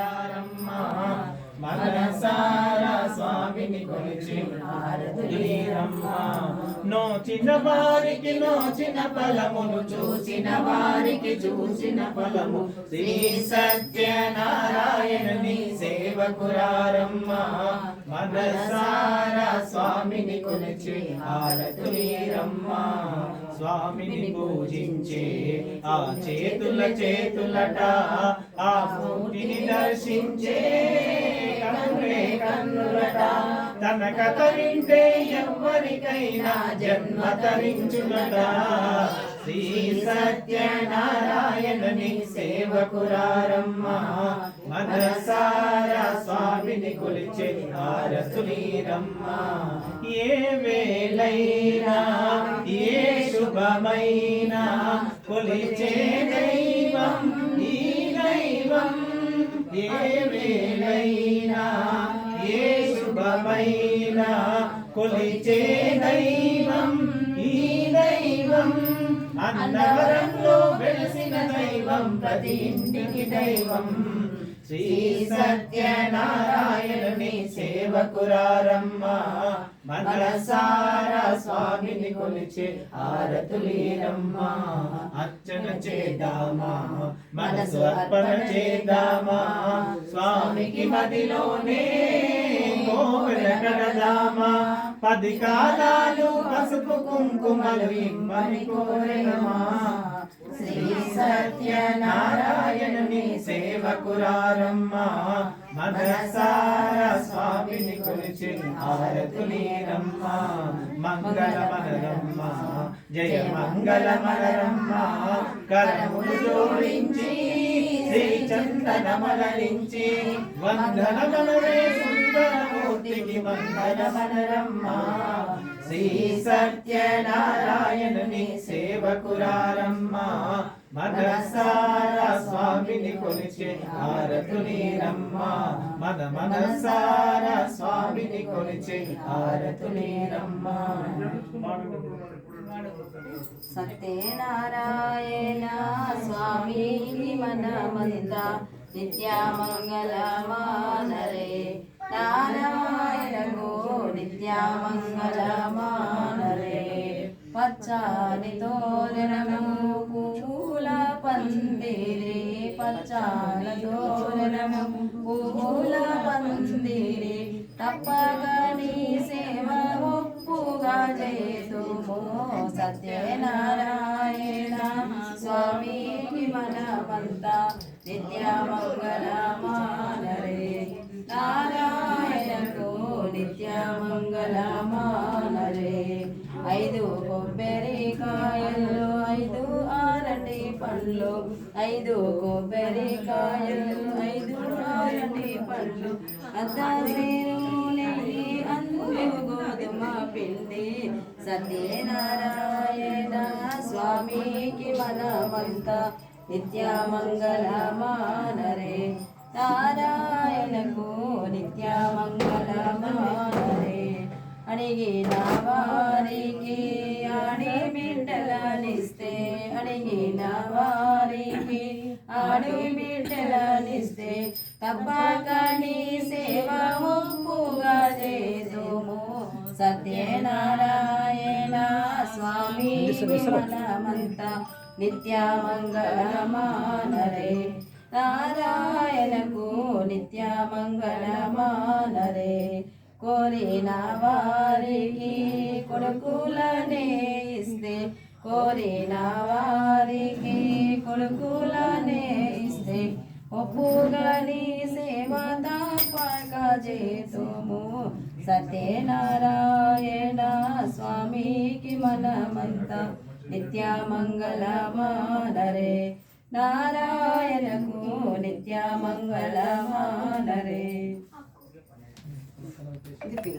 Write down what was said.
సేవకురారమ్మ మనసారా స్వామిని కొలిచి హారతులీరమ్మ. నోచిన వారికి నోచిన ఫలమును చూసిన వారికి చూసిన ఫలము. శ్రీ సత్యనారాయణని సేవకురారమ్మ. మనసారా స్వామిని కొలిచి హారతులీరమ్మ. స్వామిని పూజించే ఆ చేతుల చేతులట ఆ మూటిని దర్శించే కన్నులే కన్నులట. తన కథ వింటే ఎవ్వరికైనా జన్మ తరించులట. శ్రీ సత్యనారాయణని సేవకురారమ్మ మనసారా స్వామిని కొలిచే ఆరసులీరమ్మ ఏ వేలైనా ఏ శుభమైనా కొలిచే దైవం ఈ దైవం ఏ వేలైనా ఏ శుభమైనా కొలిచే దైవం ఈ దైవం అన్నవరంలో వెలిసిన దైవం ప్రతి ఇంటికి దైవం. శ్రీ సత్యనారాయణ మీ సేవకురారమ్మ మనసారా స్వామిని కొలిచి ఆరతులీరమ్మ అర్చన చేద్దామా? మనసు అర్పణ చేద్దామా? స్వామికి మదిలోనే కోవెల కడదామా? పది కాలాలు పసుపు కుంకుమలు ఇమ్మని కోరమా శ్రీ సత్యనారాయణ సేవకురారమ్మ మనసార స్వామిని కొలిచి ఆరతులీరమ్మ మంగళ మనరమ్మ జయ మంగళ మనరమ్మ కరములు జోడించి శ్రీ చందనమలరించి వందనమలరే సుందరమూర్తికి మంగళ మనరమ్మ శ్రీ సత్యనారాయణుని సేవకురారమ్మ మనసారా స్వామిని కొలిచే హారతుని ఆరతులీరమ్మ మన మనసార స్వామిని కొలిచే హారతుని ఆరతులీరమ్మ సత్యనారాయణ స్వామికి మనమంతా నిత్యమంగళమానరే. నారాయణకు నిత్యామంగళమానరే. పచ్చాని తోరణము పూల పందిరే. పచ్చాని తోరణము పూల పందిరి తప్పగా నీ సేవ ఒప్పుగా చేతుము. సత్యనారాయణ స్వామి స్వామికి మనమంతా నిత్యమంగళమానరే పండ్లు ఐదు కొబ్బరికాయలు ఐదు ఆరటి పండ్లు అద్దరు నెయ్యి అందు గోధుమ పిండి. సత్యనారాయణ స్వామికి మనమంతా నిత్యమంగళమానరే. నారాయణకు నిత్యమంగళమానరే. నా వారికి ఆడి అడిగిన వారికి ఆడి బిడ్డలనిస్తే తప్పక నీ సేవ ఒప్పుగా చేదుము. సత్యనారాయణ స్వామి మనమంతా నిత్యమంగళమానరే. నారాయణకు నిత్యమంగళమానరే. కోరిన వారికి కొడుకులనే ఇస్తే కోరిన వారికి కొడుకులనే ఇస్తే ఒప్పుగని సేవ తప్పక చేతుము. సత్యనారాయణ స్వామికి మనమంతా నిత్యమంగళమానరే నారాయణకు నిత్యమంగళమానరే ఇది పిల్ల